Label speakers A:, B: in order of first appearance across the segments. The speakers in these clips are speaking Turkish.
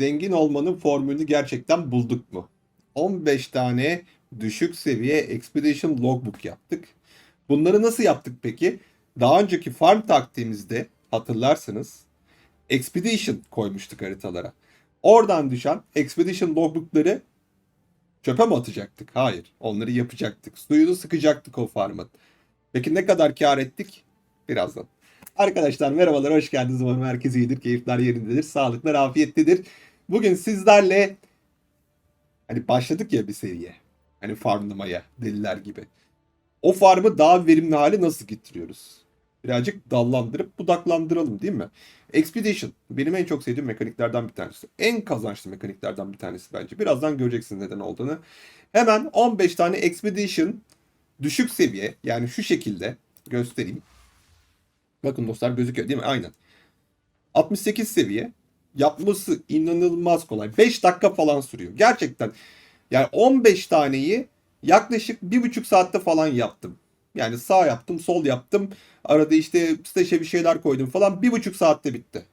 A: zengin olmanın formülünü gerçekten bulduk mu? 15 tane düşük seviye Expedition Logbook yaptık. Bunları nasıl yaptık peki? Daha önceki farm taktiğimizde hatırlarsınız Expedition koymuştuk haritalara. Oradan düşen Expedition Logbook'ları çöpe mi atacaktık? Hayır. Onları yapacaktık. Suyunu sıkacaktık o farmın. Peki ne kadar kar ettik? Birazdan. Arkadaşlar merhabalar, hoş geldiniz. Umarım herkes iyidir, keyifler yerindedir, sağlıklar afiyettedir. Bugün sizlerle hani başladık ya bir seriye. Hani farmlamaya deliler gibi. O farmı daha verimli hale nasıl getiriyoruz? Birazcık dallandırıp budaklandıralım değil mi? Expedition benim en çok sevdiğim mekaniklerden bir tanesi. En kazançlı mekaniklerden bir tanesi bence. Birazdan göreceksiniz neden olduğunu. Hemen 15 tane Expedition düşük seviye yani şu şekilde göstereyim. Bakın dostlar gözüküyor değil mi? Aynen. 68 seviye. Yapması inanılmaz kolay. 5 dakika falan sürüyor. Gerçekten. Yani 15 taneyi yaklaşık 1,5 saatte falan yaptım. Yani sağ yaptım, sol yaptım. Arada işte stage'e bir şeyler koydum falan. 1,5 saatte bitti.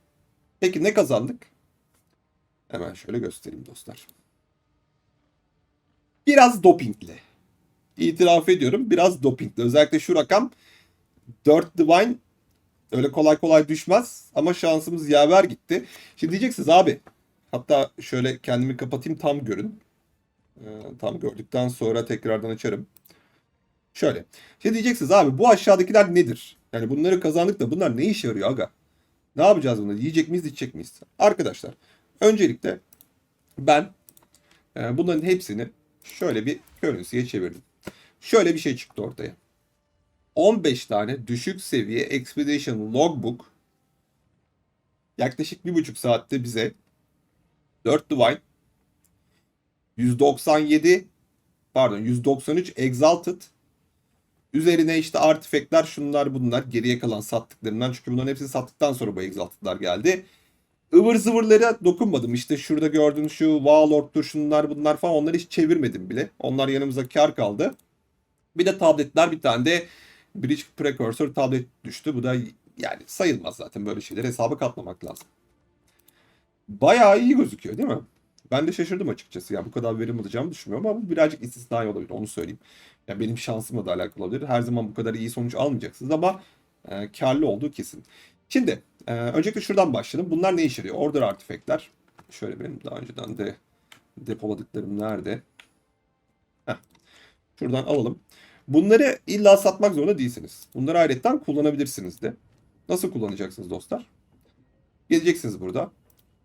A: Peki ne kazandık? Hemen şöyle göstereyim dostlar. Biraz dopingli. İtiraf ediyorum biraz dopingli. Özellikle şu rakam 4 Divine öyle kolay kolay düşmez. Ama şansımız yaver gitti. Şimdi diyeceksiniz abi. Hatta şöyle kendimi kapatayım tam görün. Ee, tam gördükten sonra tekrardan açarım. Şöyle. Şimdi diyeceksiniz abi bu aşağıdakiler nedir? Yani bunları kazandık da bunlar ne işe yarıyor aga? Ne yapacağız bunları? Yiyecek miyiz, içecek miyiz? Arkadaşlar öncelikle ben e, bunların hepsini şöyle bir currency'ye çevirdim. Şöyle bir şey çıktı ortaya. 15 tane düşük seviye Expedition Logbook yaklaşık 1,5 saatte bize 4 Divine 197 pardon 193 Exalted Üzerine işte artifekler şunlar bunlar geriye kalan sattıklarımdan çünkü bunların hepsini sattıktan sonra bu Exalted'lar geldi. ıvır zıvırlara dokunmadım. İşte şurada gördüğünüz şu Warlord'tur şunlar bunlar falan onları hiç çevirmedim bile. Onlar yanımıza kar kaldı. Bir de tabletler bir tane de Bridge Precursor tablet düştü. Bu da yani sayılmaz zaten böyle şeyler hesaba katmamak lazım. Bayağı iyi gözüküyor değil mi? Ben de şaşırdım açıkçası. Ya bu kadar verim alacağımı düşünmüyorum ama bu birazcık istisnai olabilir onu söyleyeyim. Ya benim şansımla da alakalı olabilir. Her zaman bu kadar iyi sonuç almayacaksınız ama e, karlı olduğu kesin. Şimdi e, öncelikle şuradan başlayalım. Bunlar ne işe yarıyor? Order artifact'ler. Şöyle benim daha önceden de depoladıklarım nerede? Heh. Şuradan alalım. Bunları illa satmak zorunda değilsiniz. Bunları ayrıca kullanabilirsiniz de. Nasıl kullanacaksınız dostlar? Geleceksiniz burada.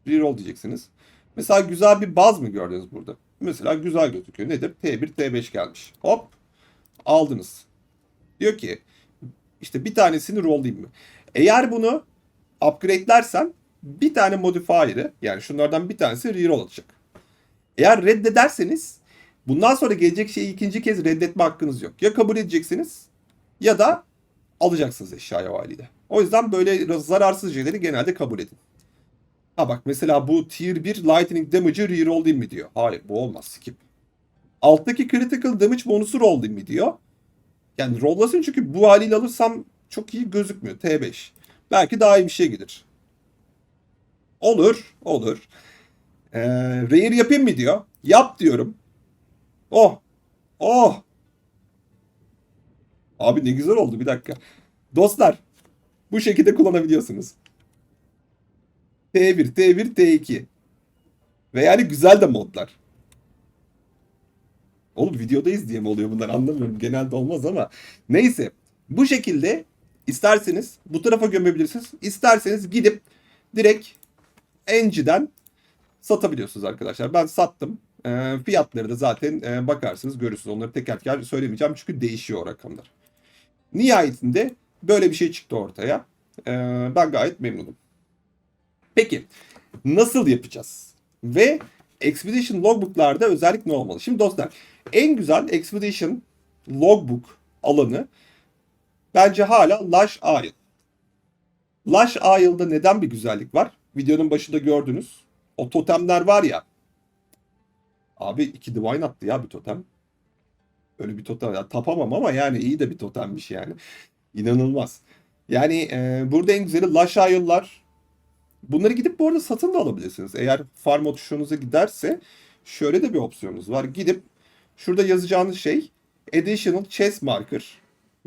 A: Reroll diyeceksiniz. Mesela güzel bir baz mı gördünüz burada? Mesela güzel gözüküyor. Nedir? T1, T5 gelmiş. Hop. Aldınız. Diyor ki işte bir tanesini rollayayım mı? Eğer bunu upgrade'lersen bir tane modifier'ı yani şunlardan bir tanesi reroll atacak. Eğer reddederseniz bundan sonra gelecek şeyi ikinci kez reddetme hakkınız yok. Ya kabul edeceksiniz ya da alacaksınız eşyaya haliyle. O yüzden böyle zararsız şeyleri genelde kabul edin. Ha bak mesela bu tier 1 lightning damage'ı reroll değil mi diyor. Hayır bu olmaz skip. Alttaki critical damage bonusu roll değil mi diyor. Yani rollasın çünkü bu haliyle alırsam çok iyi gözükmüyor. T5. Belki daha iyi bir şey gelir. Olur. Olur. Ee, rare yapayım mı diyor. Yap diyorum. Oh. Oh. Abi ne güzel oldu bir dakika. Dostlar bu şekilde kullanabiliyorsunuz. T1, T1, T2. Ve yani güzel de modlar. Oğlum videodayız diye mi oluyor bunlar anlamıyorum. Genelde olmaz ama. Neyse. Bu şekilde isterseniz bu tarafa gömebilirsiniz. İsterseniz gidip direkt Engie'den satabiliyorsunuz arkadaşlar. Ben sattım. E, fiyatları da zaten e, bakarsınız görürsünüz. Onları teker teker söylemeyeceğim çünkü değişiyor rakamlar. Nihayetinde böyle bir şey çıktı ortaya. E, ben gayet memnunum. Peki nasıl yapacağız? Ve Expedition Logbook'larda özellik ne olmalı? Şimdi dostlar en güzel Expedition Logbook alanı bence hala Lush Isle. Lush Isle'da neden bir güzellik var? Videonun başında gördünüz. O totemler var ya. Abi iki divine attı ya bir totem. Öyle bir totem. Ya, tapamam ama yani iyi de bir totemmiş yani. İnanılmaz. Yani e, burada en güzeli Isle'lar Bunları gidip bu arada satın da alabilirsiniz. Eğer farm mode hoşunuza giderse şöyle de bir opsiyonunuz var. Gidip şurada yazacağınız şey additional chess marker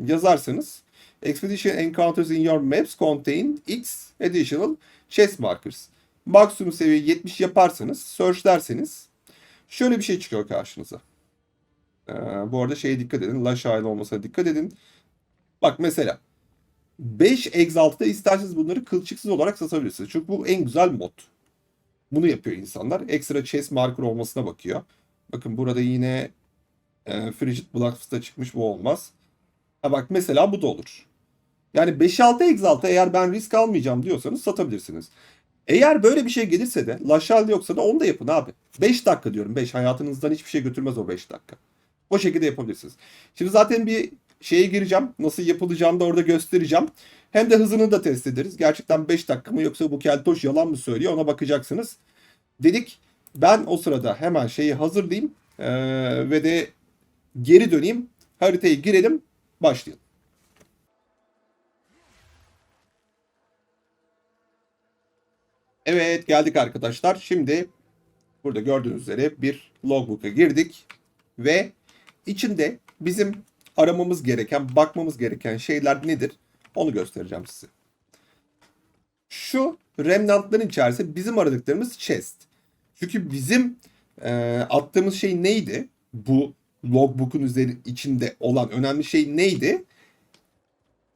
A: yazarsanız expedition encounters in your maps contain x additional chess markers. Maksimum seviye 70 yaparsanız search derseniz şöyle bir şey çıkıyor karşınıza. Ee, bu arada şeye dikkat edin. Lash Isle olmasına dikkat edin. Bak mesela 5 Exalt'ta isterseniz bunları kılçıksız olarak satabilirsiniz. Çünkü bu en güzel mod. Bunu yapıyor insanlar. Ekstra chess marker olmasına bakıyor. Bakın burada yine e, Frigid Blacks'ta çıkmış bu olmaz. Ha bak mesela bu da olur. Yani 5-6 Exalt'a eğer ben risk almayacağım diyorsanız satabilirsiniz. Eğer böyle bir şey gelirse de Lashal yoksa da onu da yapın abi. 5 dakika diyorum 5 hayatınızdan hiçbir şey götürmez o 5 dakika. O şekilde yapabilirsiniz. Şimdi zaten bir şeye gireceğim. Nasıl yapılacağını da orada göstereceğim. Hem de hızını da test ederiz. Gerçekten 5 dakika mı yoksa bu keltoş yalan mı söylüyor ona bakacaksınız. Dedik ben o sırada hemen şeyi hazırlayayım ee, ve de geri döneyim. Haritayı girelim başlayalım. Evet geldik arkadaşlar. Şimdi burada gördüğünüz üzere bir logbook'a girdik ve içinde bizim aramamız gereken, bakmamız gereken şeyler nedir? Onu göstereceğim size. Şu remnantların içerisinde bizim aradıklarımız chest. Çünkü bizim e, attığımız şey neydi? Bu logbook'un üzeri içinde olan önemli şey neydi?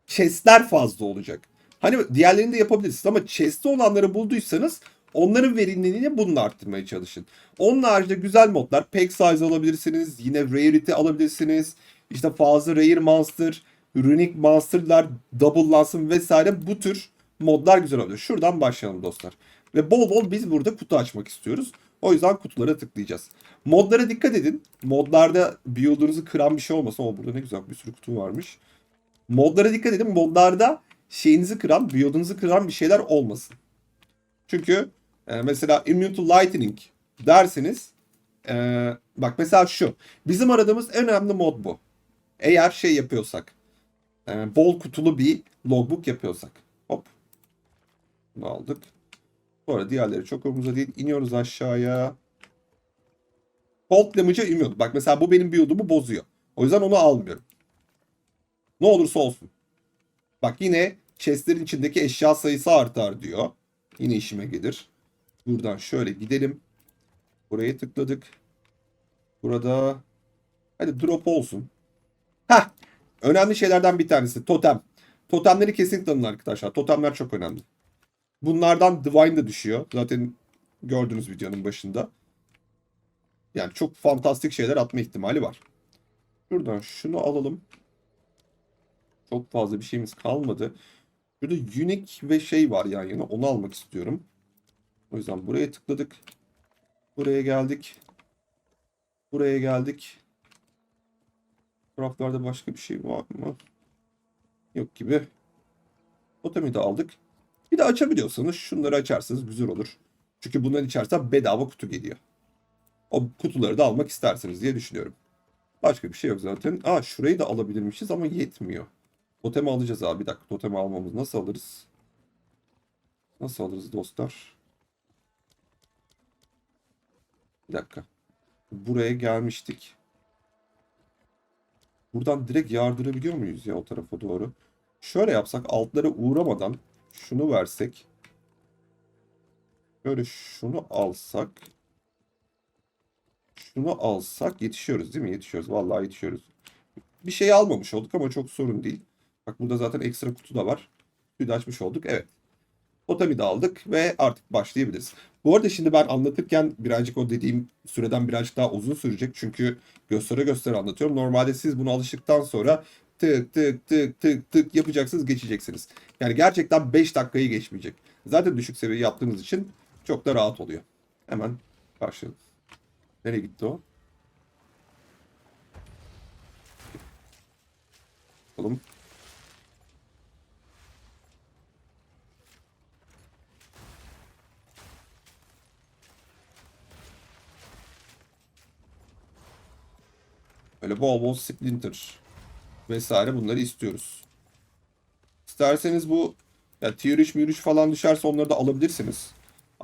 A: Chest'ler fazla olacak. Hani diğerlerini de yapabilirsiniz ama chest'te olanları bulduysanız onların verimliliğini bununla arttırmaya çalışın. Onun haricinde güzel modlar pack size alabilirsiniz. Yine rarity alabilirsiniz. İşte fazla rare monster, runic monsterlar, double lansın vesaire bu tür modlar güzel oluyor. Şuradan başlayalım dostlar. Ve bol bol biz burada kutu açmak istiyoruz. O yüzden kutulara tıklayacağız. Modlara dikkat edin. Modlarda build'unuzu kıran bir şey olmasın. Ama burada ne güzel bir sürü kutu varmış. Modlara dikkat edin. Modlarda şeyinizi kıran, build'unuzu kıran bir şeyler olmasın. Çünkü e, mesela immune to lightning derseniz e, bak mesela şu. Bizim aradığımız en önemli mod bu. Eğer şey yapıyorsak e, bol kutulu bir logbook yapıyorsak. Hop. Bunu aldık. Bu arada diğerleri çok umurumuzda değil. İniyoruz aşağıya. Cold damage'a immune. Bak mesela bu benim build'umu bozuyor. O yüzden onu almıyorum. Ne olursa olsun. Bak yine chestlerin içindeki eşya sayısı artar diyor. Yine işime gelir. Buradan şöyle gidelim. Buraya tıkladık. Burada hadi drop olsun. Ha, önemli şeylerden bir tanesi totem. Totemleri kesinlikle alın arkadaşlar. Totemler çok önemli. Bunlardan Divine de düşüyor. Zaten gördüğünüz videonun başında. Yani çok fantastik şeyler atma ihtimali var. Şuradan şunu alalım. Çok fazla bir şeyimiz kalmadı. Burada unique ve şey var yan yana. Onu almak istiyorum. O yüzden buraya tıkladık. Buraya geldik. Buraya geldik. Taraflarda başka bir şey var mı? Yok gibi. Totemi de aldık. Bir de açabiliyorsanız şunları açarsanız güzel olur. Çünkü bunların içerisinde bedava kutu geliyor. O kutuları da almak istersiniz diye düşünüyorum. Başka bir şey yok zaten. Aa şurayı da alabilirmişiz ama yetmiyor. Totemi alacağız abi. Bir dakika totemi almamız nasıl alırız? Nasıl alırız dostlar? Bir dakika. Buraya gelmiştik. Buradan direkt yardırabiliyor muyuz ya o tarafa doğru? Şöyle yapsak altlara uğramadan şunu versek. Böyle şunu alsak. Şunu alsak yetişiyoruz değil mi? Yetişiyoruz. Vallahi yetişiyoruz. Bir şey almamış olduk ama çok sorun değil. Bak burada zaten ekstra kutu da var. Kutuyu da açmış olduk. Evet. Totemi de aldık ve artık başlayabiliriz. Bu arada şimdi ben anlatırken birazcık o dediğim süreden birazcık daha uzun sürecek. Çünkü göstere göstere anlatıyorum. Normalde siz bunu alıştıktan sonra tık tık tık tık tık yapacaksınız geçeceksiniz. Yani gerçekten 5 dakikayı geçmeyecek. Zaten düşük seviye yaptığınız için çok da rahat oluyor. Hemen başlayalım. Nereye gitti o? Bakalım. Böyle bol bol splinter vesaire bunları istiyoruz. İsterseniz bu Ya tier 3 tier 3 falan düşerse onları da alabilirsiniz.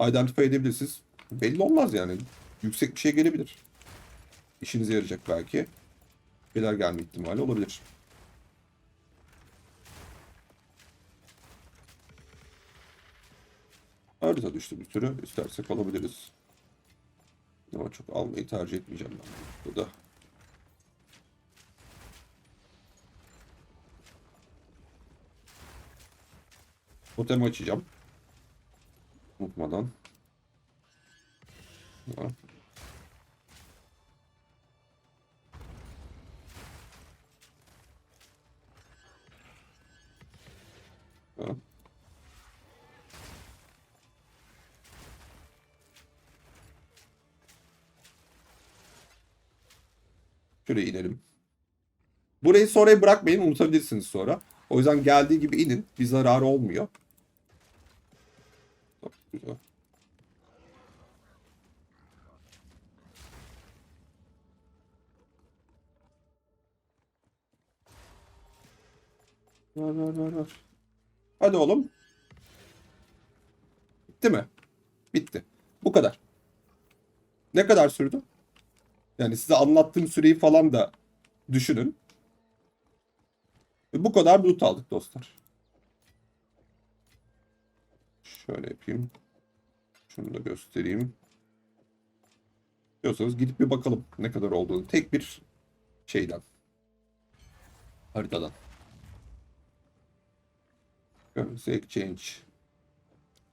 A: Identify edebilirsiniz. Belli olmaz yani. Yüksek bir şey gelebilir. İşinize yarayacak belki. Şeyler gelme ihtimali olabilir. Harita düştü bir sürü. İstersek alabiliriz. Ama çok almayı tercih etmeyeceğim ben burada. Totem açacağım. Unutmadan. Ha. Ha. Şuraya inelim. Burayı sonraya bırakmayın unutabilirsiniz sonra. O yüzden geldiği gibi inin. Bir zararı olmuyor. Çok güzel. Hadi oğlum. Bitti mi? Bitti. Bu kadar. Ne kadar sürdü? Yani size anlattığım süreyi falan da düşünün. Ve bu kadar loot aldık dostlar. Şöyle yapayım. Şunu da göstereyim. Diyorsanız gidip bir bakalım ne kadar olduğunu. Tek bir şeyden. Haritadan. Currency Exchange.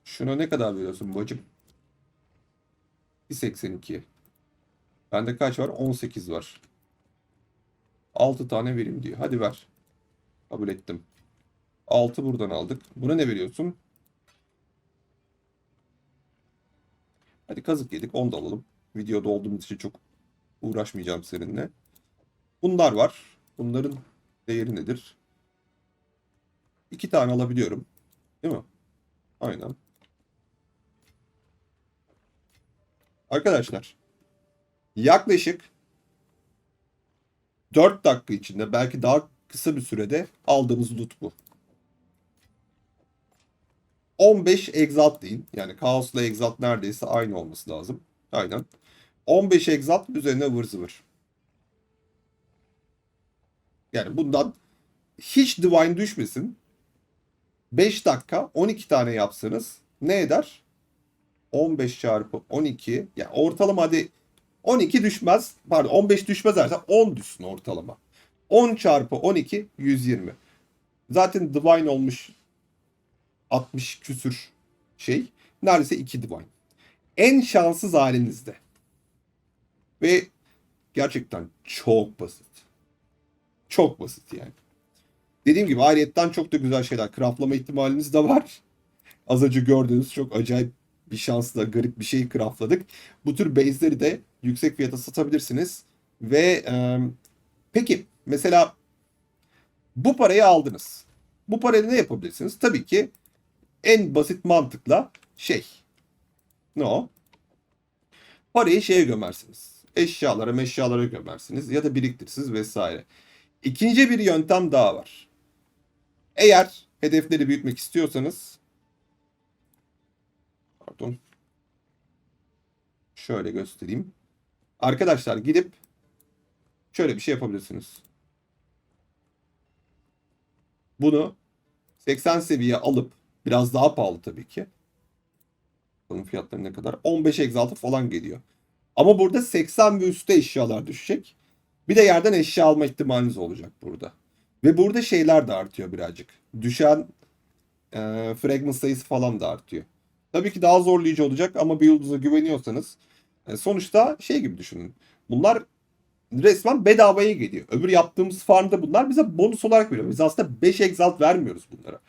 A: Şuna ne kadar veriyorsun bacım? 1.82. Bende kaç var? 18 var. 6 tane verim diyor. Hadi ver. Kabul ettim. 6 buradan aldık. Buna ne veriyorsun? Hadi kazık yedik. 10 da alalım. Videoda olduğumuz için çok uğraşmayacağım seninle. Bunlar var. Bunların değeri nedir? 2 tane alabiliyorum. Değil mi? Aynen. Arkadaşlar yaklaşık 4 dakika içinde belki daha kısa bir sürede aldığımız loot bu. 15 exalt deyin. Yani Chaos'la exalt neredeyse aynı olması lazım. Aynen. 15 exalt üzerine ıvır zıvır. Yani bundan hiç divine düşmesin. 5 dakika 12 tane yapsanız ne eder? 15 çarpı 12. Yani ortalama hadi 12 düşmez. Pardon 15 düşmez dersen 10 düşsün ortalama. 10 çarpı 12 120. Zaten divine olmuş 60 küsür şey. Neredeyse 2 divine. En şanssız halinizde. Ve gerçekten çok basit. Çok basit yani. Dediğim gibi ayrıyetten çok da güzel şeyler craftlama ihtimaliniz de var. Az önce gördüğünüz çok acayip bir şansla garip bir şey craftladık. Bu tür base'leri de yüksek fiyata satabilirsiniz. Ve e, peki mesela bu parayı aldınız. Bu parayla ne yapabilirsiniz? Tabii ki en basit mantıkla şey. Ne o? Parayı şeye gömersiniz. Eşyalara meşyalara gömersiniz ya da biriktirirsiniz vesaire. İkinci bir yöntem daha var. Eğer hedefleri büyütmek istiyorsanız pardon şöyle göstereyim. Arkadaşlar gidip şöyle bir şey yapabilirsiniz. Bunu 80 seviye alıp biraz daha pahalı tabii ki. Bunun fiyatları ne kadar? 15 egzaltı falan geliyor. Ama burada 80 ve üstte eşyalar düşecek. Bir de yerden eşya alma ihtimaliniz olacak burada. Ve burada şeyler de artıyor birazcık. Düşen e, fragment sayısı falan da artıyor. Tabii ki daha zorlayıcı olacak ama bir yıldıza güveniyorsanız e, sonuçta şey gibi düşünün. Bunlar resmen bedavaya geliyor. Öbür yaptığımız farmda bunlar bize bonus olarak veriyor. Biz aslında 5 exalt vermiyoruz bunlara.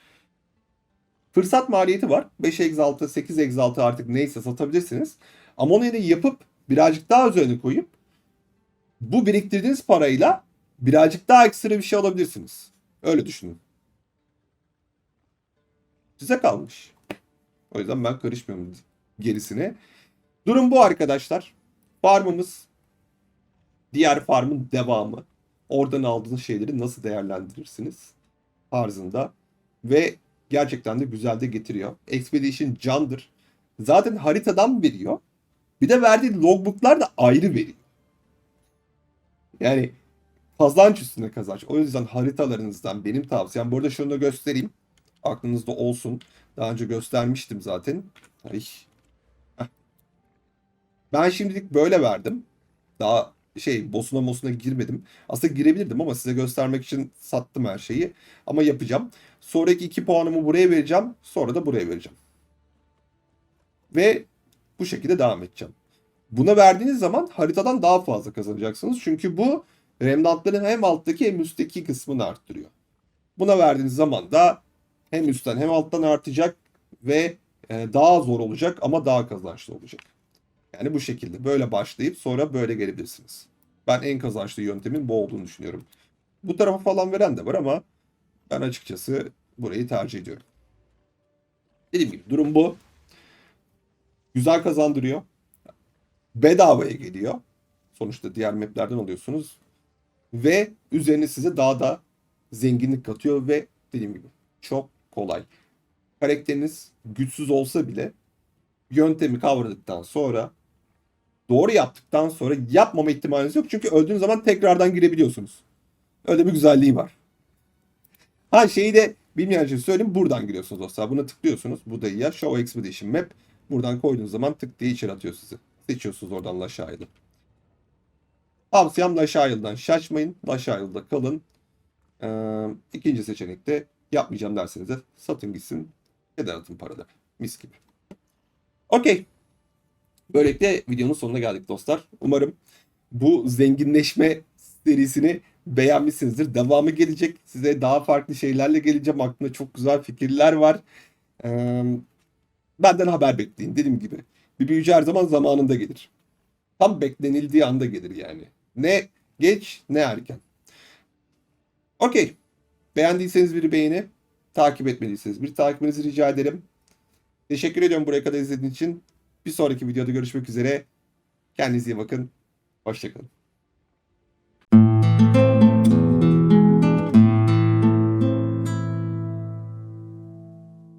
A: Fırsat maliyeti var. 5 exaltı, 8 exaltı artık neyse satabilirsiniz. Ama onu yine yapıp birazcık daha üzerine koyup bu biriktirdiğiniz parayla birazcık daha ekstra bir şey alabilirsiniz. Öyle düşünün. Size kalmış. O yüzden ben karışmıyorum gerisine. Durum bu arkadaşlar. Farmımız diğer farmın devamı. Oradan aldığınız şeyleri nasıl değerlendirirsiniz tarzında. Ve gerçekten de güzel de getiriyor. Expedition candır. Zaten haritadan veriyor. Bir de verdiği logbooklar da ayrı veriyor. Yani kazanç üstüne kazanç. O yüzden haritalarınızdan benim tavsiyem. Bu arada şunu da göstereyim. Aklınızda olsun. Daha önce göstermiştim zaten. Ay. Ben şimdilik böyle verdim. Daha şey bossuna mosuna girmedim. Aslında girebilirdim ama size göstermek için sattım her şeyi. Ama yapacağım. Sonraki iki puanımı buraya vereceğim. Sonra da buraya vereceğim. Ve bu şekilde devam edeceğim. Buna verdiğiniz zaman haritadan daha fazla kazanacaksınız. Çünkü bu remnantların hem alttaki hem üstteki kısmını arttırıyor. Buna verdiğiniz zaman da hem üstten hem alttan artacak ve e, daha zor olacak ama daha kazançlı olacak. Yani bu şekilde böyle başlayıp sonra böyle gelebilirsiniz. Ben en kazançlı yöntemin bu olduğunu düşünüyorum. Bu tarafa falan veren de var ama ben açıkçası burayı tercih ediyorum. Dediğim gibi durum bu. Güzel kazandırıyor. Bedavaya geliyor. Sonuçta diğer maplerden alıyorsunuz. Ve üzerine size daha da zenginlik katıyor ve dediğim gibi çok kolay. Karakteriniz güçsüz olsa bile yöntemi kavradıktan sonra doğru yaptıktan sonra yapmama ihtimaliniz yok. Çünkü öldüğünüz zaman tekrardan girebiliyorsunuz. Öyle bir güzelliği var. Ha şeyi de bilmeyen için söyleyeyim. Buradan giriyorsunuz dostlar. Buna tıklıyorsunuz. Bu da ya Show Expedition Map. Buradan koyduğunuz zaman tık diye içeri atıyor sizi. Seçiyorsunuz oradan Laşayl'ı. Tavsiyem Laşayl'dan şaşmayın. Laşayl'da kalın. Ee, ikinci seçenek de yapmayacağım derseniz de satın gitsin. Neden atın parada. Mis gibi. Okey. Böylelikle videonun sonuna geldik dostlar. Umarım bu zenginleşme serisini beğenmişsinizdir. Devamı gelecek. Size daha farklı şeylerle geleceğim. Aklımda çok güzel fikirler var. Ee, benden haber bekleyin. Dediğim gibi. Bir büyücü her zaman zamanında gelir. Tam beklenildiği anda gelir yani. Ne geç ne erken. Okey. Beğendiyseniz bir beğeni, takip etmediyseniz bir takibinizi rica ederim. Teşekkür ediyorum buraya kadar izlediğiniz için. Bir sonraki videoda görüşmek üzere. Kendinize iyi bakın. Hoşçakalın.